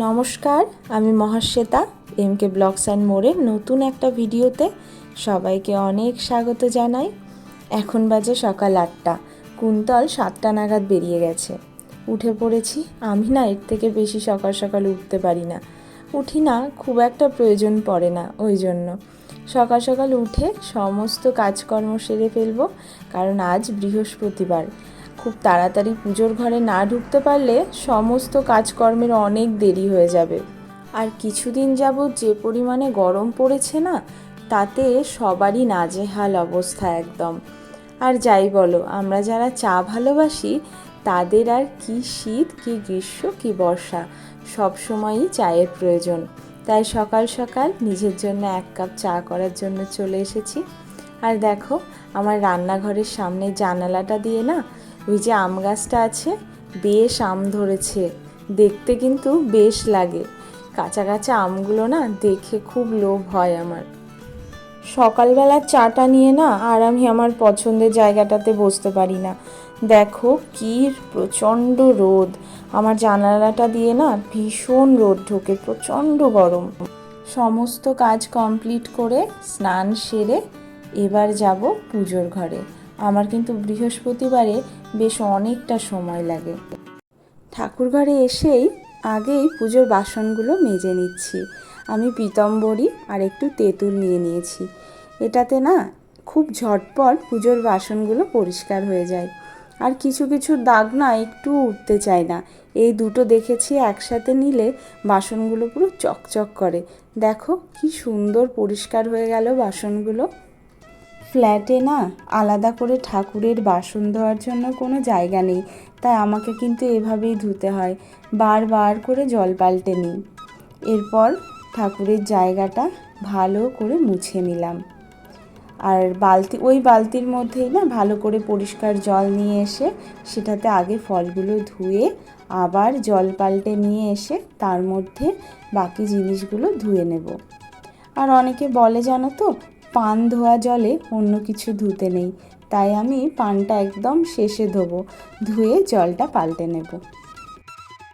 নমস্কার, আমি Mahasweta M K blogs and মোড়ের নতুন একটা ভিডিওতে সবাইকে অনেক স্বাগত জানাই। এখন বাজে সকাল আটটা, কুন্তল সাতটা নাগাদ বেরিয়ে গেছে। উঠে পড়েছি, আমি না এর থেকে বেশি সকাল সকাল উঠতে পারি না। উঠি না, খুব একটা প্রয়োজন পড়ে না, ওই জন্য। সকাল সকাল উঠে সমস্ত কাজকর্ম সেরে ফেলব, কারণ আজ বৃহস্পতিবার। খুব তাড়াতাড়ি পুজোর ঘরে না ঢুকতে পারলে সমস্ত কাজকর্মের অনেক দেরি হয়ে যাবে। আর কিছুদিন যাবৎ যে পরিমাণে গরম পড়েছে না, তাতে সবারই নাজেহাল অবস্থা একদম। আর যাই বলো, আমরা যারা চা ভালোবাসি, তাদের আর কি শীত, কি গ্রীষ্ম, কি বর্ষা, সব সময়ই চায়ের প্রয়োজন। তাই সকাল সকাল নিজের জন্য এক কাপ চা করার জন্য চলে এসেছি। আর দেখো, আমার রান্নাঘরের সামনে জানালাটা দিয়ে না ওই যে আম গাছটা আছে, বেশ আম ধরেছে। দেখতে কিন্তু বেশ লাগে। কাঁচা কাঁচা আমগুলো না দেখে খুব লোভ হয় আমার। সকালবেলা চাটা নিয়ে না আর আমি আমার পছন্দের জায়গাটাতে বসতে পারি না। দেখো কি প্রচণ্ড রোদ। আমার জানালাটা দিয়ে না ভীষণ রোদ ঢোকে, প্রচণ্ড গরম। সমস্ত কাজ কমপ্লিট করে স্নান সেরে এবার যাব পুজোর ঘরে। আমার কিন্তু বৃহস্পতিবারে বেশ অনেকটা সময় লাগে। ঠাকুর ঘরে এসেই আগেই পুজোর বাসনগুলো মেজে নিচ্ছি। আমি পিতম্বরী আর একটু তেঁতুল নিয়ে নিয়েছি। এটাতে না খুব ঝটপট পুজোর বাসনগুলো পরিষ্কার হয়ে যায়। আর কিছু কিছু দাগ না একটু উঠতে চায় না। এই দুটো দেখেছি একসাথে নিলে বাসনগুলো পুরো চকচক করে। দেখো কি সুন্দর পরিষ্কার হয়ে গেল বাসনগুলো। ফ্ল্যাটে না আলাদা করে ঠাকুরের বাসন ধোয়ার জন্য কোনো জায়গা নেই। তাই আমাকে কিন্তু এভাবেই ধুতে হয়। বারবার করে জল পাল্টে নিই। এরপর ঠাকুরের জায়গাটা ভালো করে মুছে নিলাম। আর বালতি, ওই বালতির মধ্যেই না ভালো করে পরিষ্কার জল নিয়ে এসে সেটাতে আগে ফলগুলো ধুয়ে আবার জল পাল্টে নিয়ে এসে তার মধ্যে বাকি জিনিসগুলো ধুয়ে নেব। আর অনেকে বলে জানো তো পান ধোয়া জলে অন্য কিছু ধুতে নেই। তাই আমি পানটা একদম শেষে ধোবো, ধুয়ে জলটা পাল্টে নেব।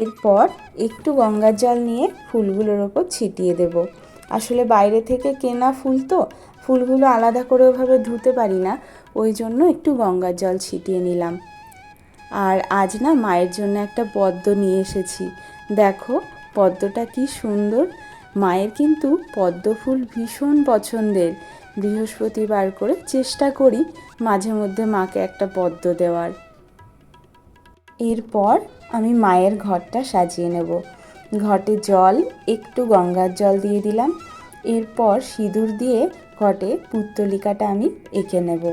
এরপর একটু গঙ্গার জল নিয়ে ফুলগুলোর ওপর ছিটিয়ে দেব। আসলে বাইরে থেকে কেনা ফুল তো, ফুলগুলো আলাদা করে ওভাবে ধুতে পারি না, ওই জন্য একটু গঙ্গার জল ছিটিয়ে নিলাম। আর আজ না মায়ের জন্য একটা পদ্ম নিয়ে এসেছি। দেখো পদ্মটা কি সুন্দর। মায়ের কিন্তু পদ্ম ফুল ভীষণ পছন্দের। বৃহস্পতিবার করে চেষ্টা করি মাঝে মধ্যে মাকে একটা পদ্ম দেওয়ার। এরপর আমি মায়ের ঘরটা সাজিয়ে নেব। ঘটে জল, একটু গঙ্গার জল দিয়ে দিলাম। এরপর সিঁদুর দিয়ে ঘটে পুত্তলিকাটা আমি এঁকে নেব।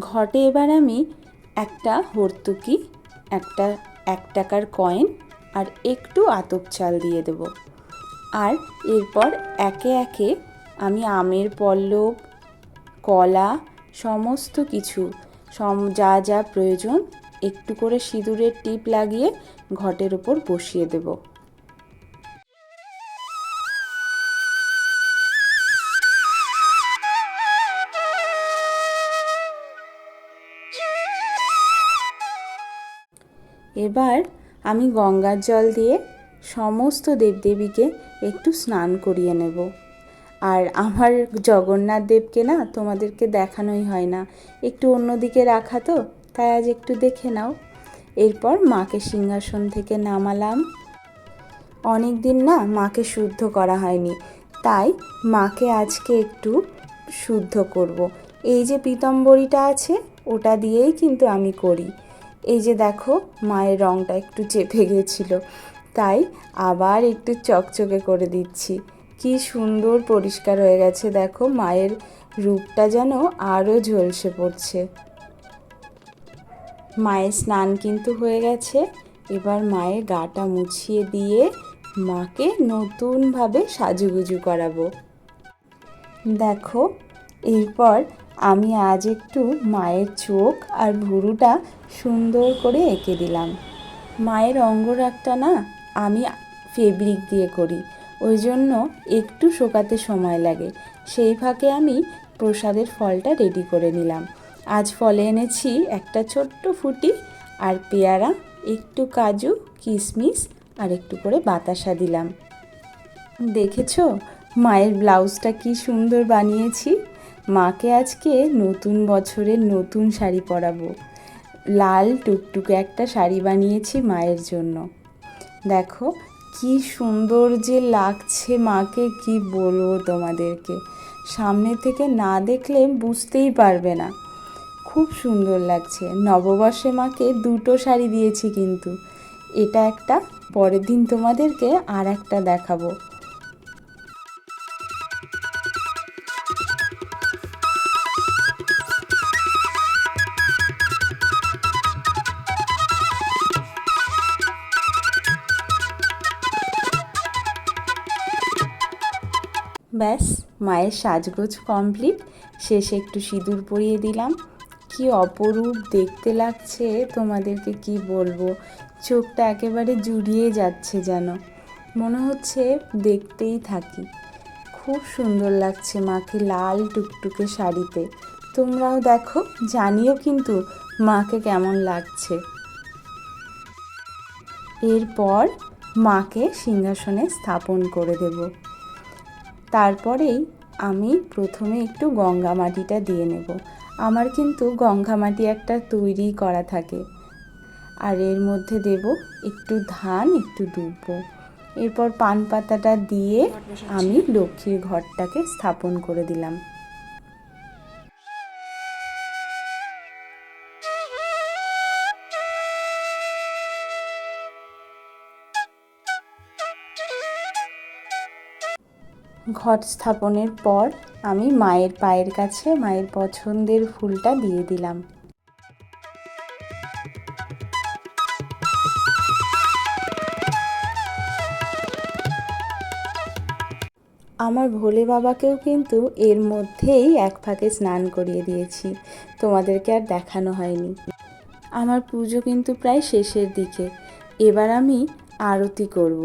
ঘটে এবার আমি একটা হর্তুকি একটা এক টাকার কয়েন আর একটু আতপ চাল দিয়ে দেব। আর এরপর একে একে আমি আমের পল্লব, কলা, সমস্ত কিছু, সম যা যা প্রয়োজন, একটু করে সিঁদুরের টিপ লাগিয়ে ঘটের ওপর বসিয়ে দেবো। এবার আমি গঙ্গার জল দিয়ে সমস্ত দেবদেবীকে একটু স্নান করিয়ে নেব। আর আমার জগন্নাথ দেবকে না তোমাদেরকে দেখানোই হয় না। একটু অন্যদিকে রাখা তো, তাই আজ একটু দেখে নাও। এরপর মাকে সিংহাসন থেকে নামালাম। অনেক দিন না মাকে শুদ্ধ করা হয়নি, তাই মাকে আজকে একটু শুদ্ধ করব। এই যে পিতম্বরীটা আছে, ওটা দিয়েই কিন্তু আমি করি। এই যে দেখো, মায়ের রঙটা একটু চেপে গেছিল। তাই আবার একটু চকচকে করে দিচ্ছি। কি সুন্দর পরিষ্কার হয়ে গেছে দেখো, মায়ের রূপটা যেন আরও ঝলসে পড়ছে। মায়ের স্নান কিন্তু হয়ে গেছে। এবার মায়ের গাটা মুছিয়ে দিয়ে মাকে নতুনভাবে সাজুগুজু করাবো। দেখো, এরপর আমি আজ একটু মায়ের চোখ আর ভুরুটা সুন্দর করে এঁকে দিলাম। মায়ের অঙ্গরাগটা না আমি ফেব্রিক দিয়ে করি, ওই জন্য একটু শোকাতে সময় লাগে। সেই ফাঁকে আমি প্রসাদের ফলটা রেডি করে নিলাম। আজ ফলে এনেছি একটা ছোট্ট ফুটি আর পেয়ারা, একটু কাজু কিশমিশ আর একটু করে বাতাসা দিলাম। দেখেছ? মায়ের ব্লাউজটা কি সুন্দর বানিয়েছি। মাকে আজকে নতুন বছরের নতুন শাড়ি পরাবো। লাল টুকটুকে একটা শাড়ি বানিয়েছি মায়ের জন্য। দেখো, কি সুন্দর যে লাগছে মাকে, কি বলব তোমাদেরকে। সামনে থেকে না দেখলে বুঝতেই পারবে না। খুব সুন্দর লাগছে। নববর্ষে মাকে দুটো শাড়ি দিয়েছি কিন্তু। এটা একটা, পরের দিন তোমাদেরকে আর একটা দেখাবো। মায়ের সাজগোজ কমপ্লিট শেষে একটু সিঁদুর পরিয়ে দিলাম। কি অপরূপ দেখতে লাগছে, তোমাদেরকে কি বলব? চোখটা একেবারে জুড়িয়ে যাচ্ছে যেন। মনে হচ্ছে দেখতেই থাকি। খুব সুন্দর লাগছে মাকে লাল টুকটুকে শাড়িতে। তোমরাও দেখো, জানিও কিন্তু মাকে কেমন লাগছে। এরপর মাকে সিংহাসনে স্থাপন করে দেবো। তারপরেই আমি প্রথমে একটু গঙ্গা মাটিটা দিয়ে নেব। আমার কিন্তু গঙ্গা মাটি একটা তৈরি করা থাকে। আর এর মধ্যে দেব একটু ধান, একটু দুব্ব। এরপর পান পাতাটা দিয়ে আমি লক্ষ্মীর ঘরটাকে স্থাপন করে দিলাম। ঘট স্থাপনের পর আমি মায়ের পায়ের কাছে মায়ের পছন্দের ফুলটা দিয়ে দিলাম। আমার ভোলে বাবাকেও কিন্তু এর মধ্যেই এক ফাঁকে স্নান করিয়ে দিয়েছি। তোমাদেরকে আর দেখানো হয়নি। আমার পুজো কিন্তু প্রায় শেষের দিকে। এবার আমি আরতি করব।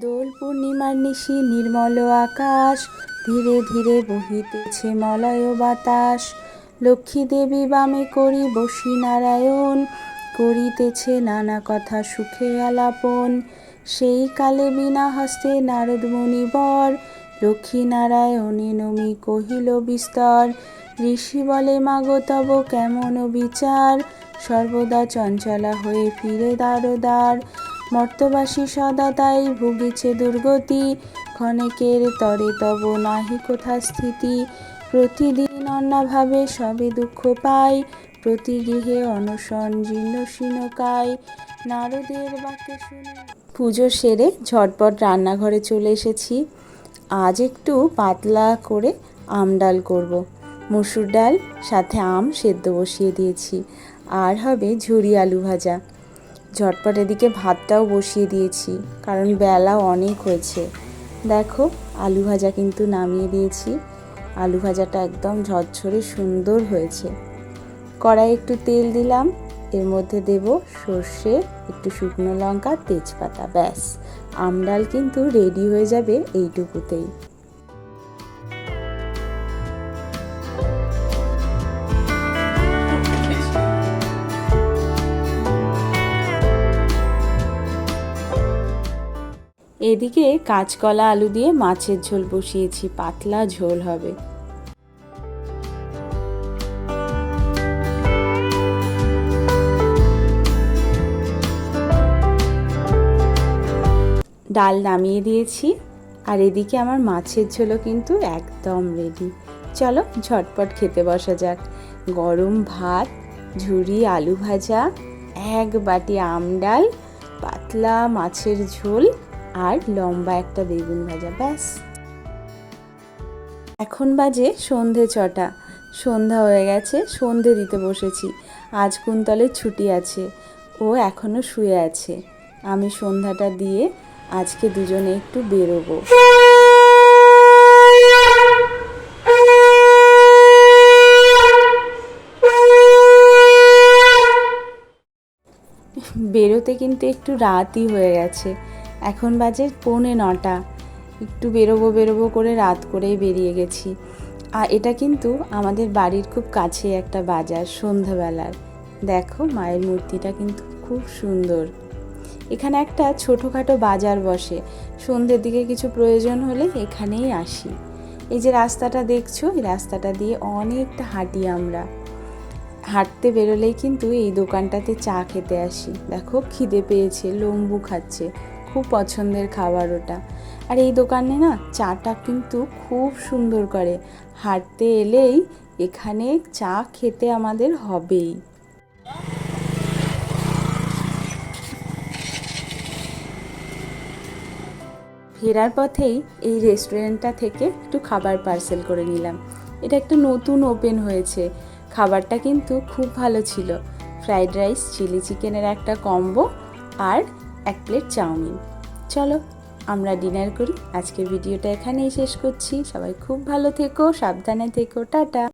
দোল পূর্ণিমার নিশি নির্মল আকাশ ধীরে ধীরে বহিতেছে মলয় বাতাস। লক্ষ্মী দেবী বামে করি বসি নারায়ণ, করিতেছে নানা কথা সুখে আলাপন। সেই কালে বিনা হস্তে নারদ মুনিবর, লক্ষ্মী নারায়ণে নমি কহিল বিস্তর। ঋষি বলে, মাগো, তব কেমন বিচার? সর্বদা চঞ্চলা হয়ে ফিরে দ্বার মর্তবাসী সদা তাই ভুগিছে দুর্গতি। ক্ষণেকের তরে তব নাহি কোথা স্থিতি। প্রতিদিন অন্নাভাবে সবে দুঃখ পাই। প্রতি গৃহে অনশন জীর্ণ শীর্ণকায় নারদের বাক্যে শুনে পুজো সেরে ঝটপট রান্নাঘরে চলে এসেছি। আজ একটু পাতলা করে আম ডাল করব। মসুর ডাল, সাথে আম সেদ্ধ বসিয়ে দিয়েছি। আর হবে ঝুরি আলু ভাজা। ঝটপট এদিকে ভাতটাও বসিয়ে দিয়েছি, কারণ বেলা অনেক হয়েছে। দেখো, আলু ভাজা কিন্তু নামিয়ে দিয়েছি। আলু ভাজাটা একদম ঝরঝরে সুন্দর হয়েছে। কড়াই একটু তেল দিলাম, এর মধ্যে দেব সর্ষে, একটু শুকনো লঙ্কা, তেজপাতা, ব্যাস। আমডাল কিন্তু রেডি হয়ে যাবে এইটুকুতেই। এদিকে কাঁচকলা আলু দিয়ে মাছের ঝোল বসিয়েছি, পাতলা ঝোল হবে। ডাল নামিয়ে দিয়েছি, আর এদিকে আমার মাছের ঝোলও কিন্তু একদম রেডি চলো ঝটপট খেতে বসা যাক। গরম ভাত, ঝুরি আলু ভাজা, এক বাটি আম ডাল, পাতলা মাছের ঝোল আর লম্বা একটা বেগুন ভাজা, ব্যাস। এখন বাজে সন্ধে ছটা। সন্ধ্যা হয়ে গেছে, সন্ধে দিতে বসেছি। আজ কুন্তলের ছুটি আছে, ও এখনও শুয়ে আছে। আমি সন্ধ্যাটা দিয়ে আজকে দুজনে একটু বেরোবো। বেরোতে কিন্তু একটু রাতই হয়ে গেছে। এখন বাজে পৌনে নটা। একটু বেরোবো বেরোবো করে রাত করেই বেরিয়ে গেছি। আর এটা কিন্তু আমাদের বাড়ির খুব কাছে একটা বাজার সন্ধ্যাবেলার দেখো মায়ের মূর্তিটা কিন্তু খুব সুন্দর। এখানে একটা ছোটোখাটো বাজার বসে। সন্ধ্যের দিকে কিছু প্রয়োজন হলে এখানেই আসি। এই যে রাস্তাটা দেখছ, এই রাস্তাটা দিয়ে অনেকটা হাঁটি আমরা। হাঁটতে বেরোলেই কিন্তু এই দোকানটাতে চা খেতে আসি। দেখো খিদে পেয়েছে, লম্বু খাচ্ছে। খুব পছন্দের খাবার ওটা। আর এই দোকানে না চাটা কিন্তু খুব সুন্দর করে। হাঁটতে এলেই এখানে চা খেতে আমাদের হবেই। ফেরার পথেই এই রেস্টুরেন্টটা থেকে একটু খাবার পার্সেল করে নিলাম। এটা একটা নতুন ওপেন হয়েছে। খাবারটা কিন্তু খুব ভালো ছিল। ফ্রাইড রাইস, চিলি চিকেনের একটা কম্বো আর এক প্লেট চাউমিন। চলো, আমরা ডিনার করি। আজকে ভিডিওটা এখানেই শেষ করছি। সবাই খুব ভালো থেকো, সাবধানে থেকো, টাটা।